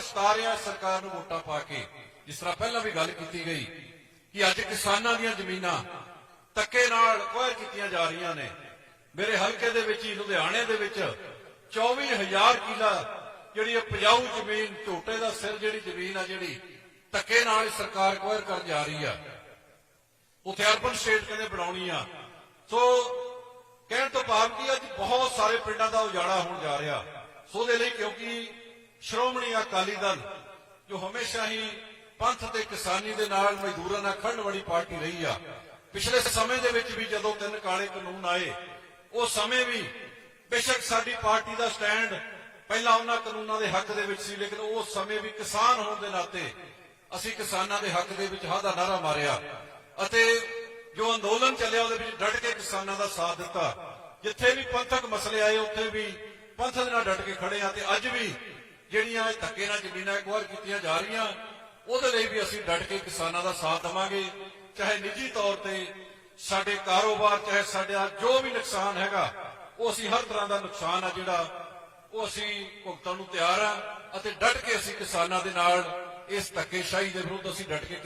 ਸਤਾਰਿਆ ਸਰਕਾਰ ਨੂੰ ਵੋਟਾਂ ਪਾ ਕੇ, ਜਿਸ ਤਰ੍ਹਾਂ ਪਹਿਲਾਂ ਵੀ ਗੱਲ ਕੀਤੀ ਗਈ ਕਿ ਅੱਜ ਕਿਸਾਨਾਂ ਦੀਆਂ ਜ਼ਮੀਨਾਂ ਧੱਕੇ ਨਾਲ ਕੁਆਰ ਕੀਤੀਆਂ ਜਾ ਰਹੀਆਂ ਨੇ। ਮੇਰੇ ਹਲਕੇ ਦੇ ਵਿੱਚ ਹੀ, ਲੁਧਿਆਣੇ ਦੇ ਵਿੱਚ 24000 ਕਿਲਾ ਜਿਹੜੀ ਇਹ ਉਪਜਾਊ ਜ਼ਮੀਨ, ਝੋਟੇ ਦਾ ਸਿਰ ਜਿਹੜੀ ਜ਼ਮੀਨ ਆ ਜਿਹੜੀ ਧੱਕੇ ਨਾਲ ਸਰਕਾਰ ਕੁਆਰ ਕਰਨ ਜਾ ਰਹੀ ਆ। ਉਥੇ ਅਰਬਨ ਸਟੇਟ ਕਹਿੰਦੇ ਬਣਾਉਣੀ ਆ। ਸੋ ਕਹਿਣ ਤੋਂ ਭਾਵ ਕਿ ਅੱਜ ਬਹੁਤ ਸਾਰੇ ਪਿੰਡਾਂ ਦਾ ਉਜਾੜਾ ਹੋਣ ਜਾ ਰਿਹਾ। ਸੋ ਦੇ ਲਈ ਕਿਉਂਕਿ ਸ਼੍ਰੋਮਣੀ ਅਕਾਲੀ ਦਲ, ਜੋ ਹਮੇਸ਼ਾ ਹੀ ਪੰਥ ਤੇ ਕਿਸਾਨੀ ਦੇ ਨਾਲ ਮਜ਼ਦੂਰਾਂ ਨਾਲ ਖੜਨ ਵਾਲੀ ਪਾਰਟੀ ਰਹੀ ਆ, ਪਿਛਲੇ ਸਮੇਂ ਦੇ ਵਿੱਚ ਵੀ ਜਦੋਂ ਤਿੰਨ ਕਾਲੇ ਕਾਨੂੰਨ ਆਏ, ਉਹ ਸਮੇਂ ਵੀ ਬੇਸ਼ੱਕ ਸਾਡੀ ਪਾਰਟੀ ਦਾ ਸਟੈਂਡ ਪਹਿਲਾਂ ਉਹਨਾਂ ਕਾਨੂੰਨਾਂ ਦੇ ਹੱਕ ਦੇ ਵਿੱਚ ਸੀ, ਲੇਕਿਨ ਉਸ ਸਮੇਂ ਵੀ ਕਿਸਾਨ ਹੋਣ ਦੇ ਨਾਤੇ ਅਸੀਂ ਕਿਸਾਨਾਂ ਦੇ ਹੱਕ ਦੇ ਵਿੱਚ ਹਾਂ ਦਾ ਨਾਰਾ ਮਾਰਿਆ ਅਤੇ ਜੋ ਅੰਦੋਲਨ ਚੱਲਿਆ ਉਹਦੇ ਵਿੱਚ ਡਟ ਕੇ ਕਿਸਾਨਾਂ ਦਾ ਸਾਥ ਦਿੱਤਾ। ਜਿੱਥੇ ਵੀ ਪੰਥਕ ਮਸਲੇ ਆਏ, ਉੱਥੇ ਵੀ ਪੰਥ ਦੇ ਨਾਲ ਡਟ ਕੇ ਖੜੇ ਆ ਤੇ ਅੱਜ ਵੀ ਜਿਹੜੀਆਂ ਇਹ ਧੱਕੇ ਨਾਲ ਜ਼ਮੀਨਾਂ ਅਕਵਾਰ ਕੀਤੀਆਂ ਜਾ ਰਹੀਆਂ, ਉਹਦੇ ਲਈ ਵੀ ਅਸੀਂ ਡਟ ਕੇ ਕਿਸਾਨਾਂ ਦਾ ਸਾਥ ਦੇਵਾਂਗੇ। ਚਾਹੇ ਨਿੱਜੀ ਤੌਰ ਤੇ ਸਾਡੇ ਕਾਰੋਬਾਰ, ਚਾਹੇ ਸਾਡਾ ਜੋ ਵੀ ਨੁਕਸਾਨ ਹੈਗਾ, ਉਹ ਅਸੀਂ ਹਰ ਤਰ੍ਹਾਂ ਦਾ ਨੁਕਸਾਨ ਆ ਜਿਹੜਾ, ਉਹ ਅਸੀਂ ਭੁਗਤਣ ਨੂੰ ਤਿਆਰ ਆ ਅਤੇ ਡਟ ਕੇ ਅਸੀਂ ਕਿਸਾਨਾਂ ਦੇ ਨਾਲ ਇਸ ਧੱਕੇਸ਼ਾਹੀ ਦੇ ਵਿਰੁੱਧ ਅਸੀਂ ਡਟ ਕੇ